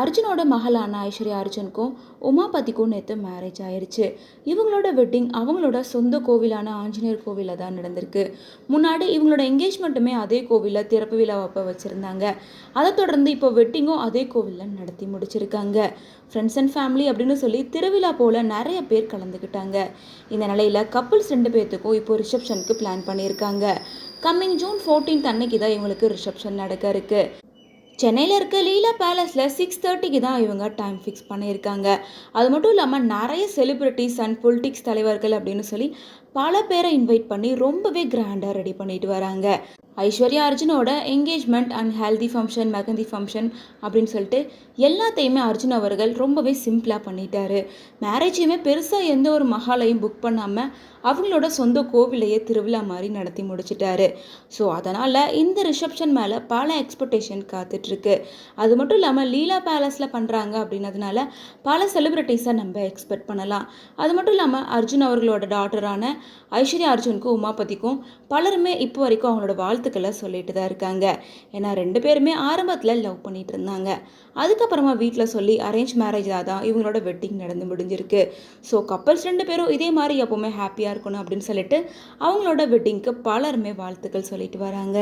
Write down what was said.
அர்ஜுனோட மகளான ஐஸ்வர்யா அர்ஜுனுக்கும் உமாபதிக்கும் நேற்று மேரேஜ் ஆயிடுச்சு இவங்களோட வெட்டிங் அவங்களோட சொந்த கோவிலான ஆஞ்சநேயர் கோவிலில் தான் நடந்திருக்கு. முன்னாடி இவங்களோட என்கேஜ்மெண்ட்டுமே அதே கோவிலில் திறப்பு விழாவப்போ வச்சுருந்தாங்க. அதை தொடர்ந்து இப்போ வெட்டிங்கும் அதே கோவிலில் நடத்தி முடிச்சிருக்காங்க. ஃப்ரெண்ட்ஸ் அண்ட் ஃபேமிலி அப்படின்னு சொல்லி திருவிழா போல் நிறைய பேர் கலந்துக்கிட்டாங்க. இந்த நிலையில் கப்புள்ஸ் ரெண்டு பேர்த்துக்கும் இப்போ ரிசப்ஷனுக்கு பிளான் பண்ணியிருக்காங்க. கம்மிங் ஜூன் 14th அன்னைக்கு தான் இவங்களுக்கு ரிசப்ஷன் நடக்க இருக்குது சென்னையில் இருக்க லீலா பேலஸில் சிக்ஸ் தேர்ட்டிக்கு தான் இவங்க டைம் ஃபிக்ஸ் பண்ணியிருக்காங்க. அது மட்டும் இல்லாமல் நிறைய செலிப்ரிட்டிஸ் அண்ட் பொலிட்டிக்ஸ் தலைவர்கள் அப்படின்னு சொல்லி பல பேரை இன்வைட் பண்ணி ரொம்பவே கிராண்டாக ரெடி பண்ணிட்டு வராங்க. Aishwarya அர்ஜுனோட engagement and healthy function mehndi function அப்படின்னு சொல்லிட்டு எல்லாத்தையுமே அர்ஜுன் அவர்கள் ரொம்பவே சிம்பிளாக பண்ணிட்டாரு. மேரேஜையுமே பெருசாக எந்த ஒரு மகாலையும் புக் பண்ணாமல் அவங்களோட சொந்த கோவிலையே திருவிழா மாதிரி நடத்தி முடிச்சிட்டாரு. ஸோ அதனால் இந்த ரிசப்ஷன் மேலே பல எக்ஸ்பெக்டேஷன் காத்துட்ருக்கு. அது மட்டும் இல்லாமல் லீலா பேலஸில் பண்ணுறாங்க அப்படின்னதுனால பல செலிப்ரிட்டிஸை நம்ம எக்ஸ்பெக்ட் பண்ணலாம். அது மட்டும் இல்லாமல் அர்ஜுன் அவர்களோட டாட்டரான ஐஸ்வர்யா அர்ஜுனுக்கும் உமாபதிக்கும் பலருமே இப்போ வரைக்கும் அவங்களோட வாழ்த்து வாழ்த்துக்களை சொல்லிட்டு தான் இருக்காங்க. ஏன்னா ரெண்டு பேருமே ஆரம்பத்தில் லவ் பண்ணிட்டு இருந்தாங்க. அதுக்கப்புறமா வீட்டில் சொல்லி அரேஞ்ச் மேரேஜாக தான் இவங்களோட வெட்டிங் நடந்து முடிஞ்சிருக்கு. ஸோ கப்பல்ஸ் ரெண்டு பேரும் இதே மாதிரி எப்போவுமே ஹாப்பியாக இருக்கணும் அப்படின்னு சொல்லிட்டு அவங்களோட வெட்டிங்க்கு பலருமே வாழ்த்துக்கள் சொல்லிட்டு வராங்க.